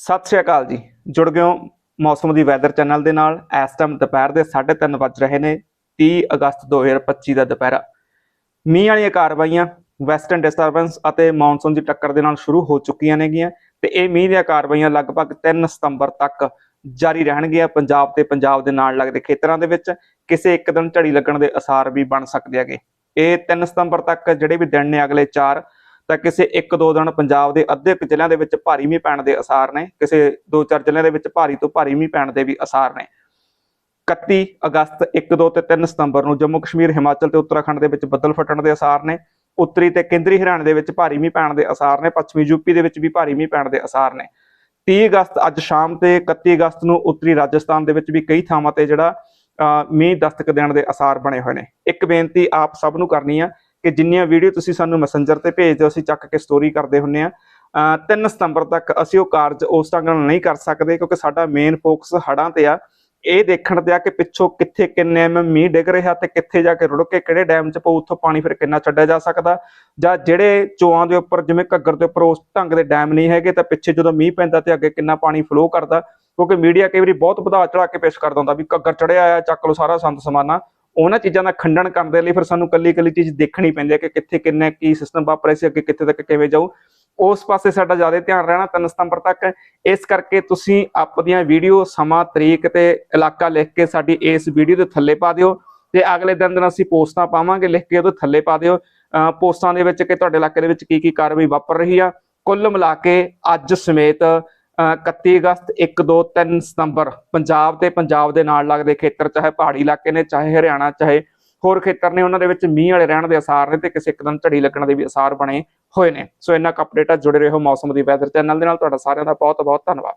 ਸਤਿ ਸ਼੍ਰੀ ਅਕਾਲ ਜੀ। ਜੁੜ ਗਏ ਹੋ ਮੌਸਮ ਦੀ ਵੈਦਰ ਚੈਨਲ ਦੇ ਨਾਲ। ਇਸ ਟਾਈਮ ਦੁਪਹਿਰ ਦੇ 3:30 ਵੱਜ ਰਹੇ ਨੇ 30 ਅਗਸਤ 2025 ਦਾ ਦੁਪਹਿਰਾ। ਮੀਂਹ ਵਾਲੀਆਂ ਕਾਰਵਾਈਆਂ ਵੈਸਟਰਨ ਡਿਸਟਰਬੈਂਸ ਅਤੇ ਮੌਨਸੂਨ ਦੀ ਟੱਕਰ ਦੇ ਨਾਲ ਸ਼ੁਰੂ ਹੋ ਚੁੱਕੀਆਂ ਨੇਗੀਆਂ ਤੇ ਇਹ ਮੀਂਹ ਦੀਆਂ ਕਾਰਵਾਈਆਂ ਲਗਭਗ 3 ਸਤੰਬਰ ਤੱਕ ਜਾਰੀ ਰਹਿਣਗੀਆਂ। ਪੰਜਾਬ ਤੇ ਪੰਜਾਬ ਦੇ ਨਾਲ ਲੱਗਦੇ ਖੇਤਰਾਂ ਦੇ ਵਿੱਚ ਕਿਸੇ ਇੱਕ ਦਿਨ ਝੜੀ ਲੱਗਣ ਦੇ ਅਸਾਰ ਵੀ ਬਣ ਸਕਦੇ ਹੈਗੇ। ਇਹ 3 ਸਤੰਬਰ ਤੱਕ ਜਿਹੜੇ ਵੀ ਦਿਨ ਨੇ, ਅਗਲੇ 4 ਤਾਂ ਕਿਸੇ ਇੱਕ ਦੋ ਦਿਨ ਪੰਜਾਬ ਦੇ ਅੱਧੇ ਕੁ ਜ਼ਿਲ੍ਹਿਆਂ ਦੇ ਵਿੱਚ ਭਾਰੀ ਮੀਂਹ ਪੈਣ ਦੇ ਅਸਾਰ ਨੇ ਕਿਸੇ ਦੋ ਚਾਰ ਜ਼ਿਲ੍ਹਿਆਂ ਦੇ ਵਿੱਚ ਭਾਰੀ ਤੋਂ ਭਾਰੀ ਮੀਂਹ ਪੈਣ ਦੇ ਵੀ ਅਸਾਰ ਨੇ। 31 ਅਗਸਤ 1 2 ਤੇ 3 ਸਤੰਬਰ ਨੂੰ ਜੰਮੂ ਕਸ਼ਮੀਰ ਹਿਮਾਚਲ ਤੇ ਉੱਤਰਾਖੰਡ ਦੇ ਵਿੱਚ ਬੱਦਲ ਫਟਣ ਦੇ ਅਸਾਰ ਨੇ। ਉੱਤਰੀ ਤੇ ਕੇਂਦਰੀ ਹਰਿਆਣਾ ਦੇ ਵਿੱਚ ਭਾਰੀ ਮੀਂਹ ਪੈਣ ਦੇ ਅਸਾਰ ਨੇ। ਪੱਛਮੀ ਯੂਪੀ ਦੇ ਵਿੱਚ ਵੀ ਭਾਰੀ ਮੀਂਹ ਪੈਣ ਦੇ ਅਸਾਰ ਨੇ। 30 ਅਗਸਤ ਅੱਜ ਸ਼ਾਮ ਤੇ 31 ਅਗਸਤ ਨੂੰ ਉੱਤਰੀ ਰਾਜਸਥਾਨ ਦੇ ਵਿੱਚ ਵੀ ਕਈ ਥਾਵਾਂ ਤੇ ਜਿਹੜਾ ਅਹ, ਮੀਂਹ ਦਸਤਕ ਦੇਣ ਦੇ ਅਸਾਰ ਬਣੇ ਹੋਏ ਨੇ। ਇੱਕ ਬੇਨਤੀ ਆਪ ਸਭ ਨੂੰ ਕਰਨੀ ਆ ਕਿ ਜਿੰਨੀਆਂ ਵੀਡੀਓ ਤੁਸੀਂ ਸਾਨੂੰ ਮੈਸੇਂਜਰ ਤੇ ਭੇਜਦੇ ਹੋ, ਅਸੀਂ ਚੱਕ ਕੇ ਸਟੋਰੀ ਕਰਦੇ ਹੁੰਨੇ ਆ। 3 ਸਤੰਬਰ ਤੱਕ ਅਸੀਂ ਉਹ ਕਾਰਜ ਉਸ ਢੰਗ ਨਾਲ ਨਹੀਂ ਕਰ ਸਕਦੇ ਕਿਉਂਕਿ ਸਾਡਾ ਮੇਨ ਫੋਕਸ ਹੜਾਂ ਤੇ ਆ। ਇਹ ਦੇਖਣ ਤੇ ਆ ਕਿ ਪਿੱਛੋਂ ਕਿੱਥੇ ਕਿੰਨੇ ਐਮ ਮੀਂਹ ਡਿੱਗ ਰਿਹਾ ਤੇ ਕਿੱਥੇ ਜਾ ਕੇ ਰੁੜ ਕੇ ਕਿਹੜੇ ਡੈਮ 'ਚ ਪਊ, ਉੱਥੋਂ ਪਾਣੀ ਫਿਰ ਕਿੰਨਾ ਛੱਡਿਆ ਜਾ ਸਕਦਾ ਜਾਂ ਜਿਹੜੇ ਚੋਆਂ ਦੇ ਉੱਪਰ, ਜਿਵੇਂ ਘੱਗਰ ਦੇ ਉੱਪਰ ਉਸ ਢੰਗ ਦੇ ਡੈਮ ਨਹੀਂ ਹੈਗੇ ਤਾਂ ਪਿੱਛੇ ਜਦੋਂ ਮੀਂਹ ਪੈਂਦਾ ਤੇ ਅੱਗੇ ਕਿੰਨਾ ਪਾਣੀ ਫਲੋ ਕਰਦਾ। ਕਿਉਂਕਿ ਮੀਡੀਆ ਕਈ ਵਾਰੀ ਬਹੁਤ ਵਧਾ ਚੜਾ ਕੇ ਪੇਸ਼ ਕਰਦਾ ਹੁੰਦਾ ਵੀ ਘੱਗਰ ਚੜਿਆ ਆ, ਚੱਕ ਲਓ ਸਾਰਾ ਸੰਤ ਸਮਾਨਾ। ਉਹਨਾਂ ਚੀਜ਼ਾਂ ਦਾ ਖੰਡਨ ਕਰਨ ਦੇ ਲਈ ਫਿਰ ਸਾਨੂੰ ਕੱਲੀ ਕੱਲੀ ਚੀਜ਼ ਦੇਖਣੀ ਪੈਂਦੀ ਹੈ ਕਿ ਕਿੱਥੇ ਕਿੰਨੇ ਕੀ ਸਿਸਟਮ ਵਾਪਰਿਆ ਸੀ, ਅੱਗੇ ਕਿੱਥੇ ਤੱਕ ਕਿਵੇਂ ਜਾਊ। ਉਸ ਪਾਸੇ ਸਾਡਾ ਜ਼ਿਆਦਾ ਧਿਆਨ ਰਹਿਣਾ ਤਿੰਨ ਸਤੰਬਰ ਤੱਕ। ਇਸ ਕਰਕੇ ਤੁਸੀਂ ਆਪਣੀਆਂ ਵੀਡੀਓ ਸਮਾਂ, ਤਰੀਕ ਤੇ ਇਲਾਕਾ ਲਿਖ ਕੇ ਸਾਡੀ ਇਸ ਵੀਡੀਓ ਦੇ ਥੱਲੇ ਪਾ ਦਿਓ ਤੇ ਅਗਲੇ ਦਿਨ ਦਿਨ ਅਸੀਂ ਪੋਸਟਾਂ ਪਾਵਾਂਗੇ ਲਿਖ ਕੇ ਉਹਦੇ ਥੱਲੇ ਪਾ ਦਿਓ। ਪੋਸਟਾਂ ਦੇ ਵਿੱਚ ਕਿ ਤੁਹਾਡੇ ਇਲਾਕੇ ਦੇ ਵਿੱਚ ਕੀ ਕੀ ਕਾਰਵਾਈ ਵਾਪਰ ਰਹੀ ਆ। ਕੁੱਲ ਮਿਲਾ ਕੇ ਅੱਜ ਸਮੇਤ 31 ਅਗਸਤ 1 2 3 ਸਤੰਬਰ, ਪੰਜਾਬ ਤੇ ਪੰਜਾਬ ਦੇ ਨਾਲ ਲੱਗਦੇ ਖੇਤਰ, ਚਾਹੇ ਪਹਾੜੀ ਇਲਾਕੇ ਨੇ, ਚਾਹੇ ਹਰਿਆਣਾ, ਚਾਹੇ ਹੋਰ ਖੇਤਰ ਨੇ, ਉਹਨਾਂ ਦੇ ਵਿੱਚ ਮੀਂਹ ਵਾਲੇ ਰਹਿਣ ਦੇ ਅਸਾਰ ਨੇ ਤੇ ਕਿਸੇ ਇੱਕਦਮ ਝੜੀ ਲੱਗਣ ਦੇ ਵੀ ਅਸਾਰ ਬਣੇ ਹੋਏ ਨੇ। ਸੋ ਇੰਨਾ ਕੁ ਅਪਡੇਟ ਆ, ਜੁੜੇ ਰਹੋ ਮੌਸਮ ਦੀ ਵੈਦਰ ਚੈਨਲ ਦੇ ਨਾਲ। ਤੁਹਾਡਾ ਸਾਰਿਆਂ ਦਾ ਬਹੁਤ ਬਹੁਤ ਧੰਨਵਾਦ।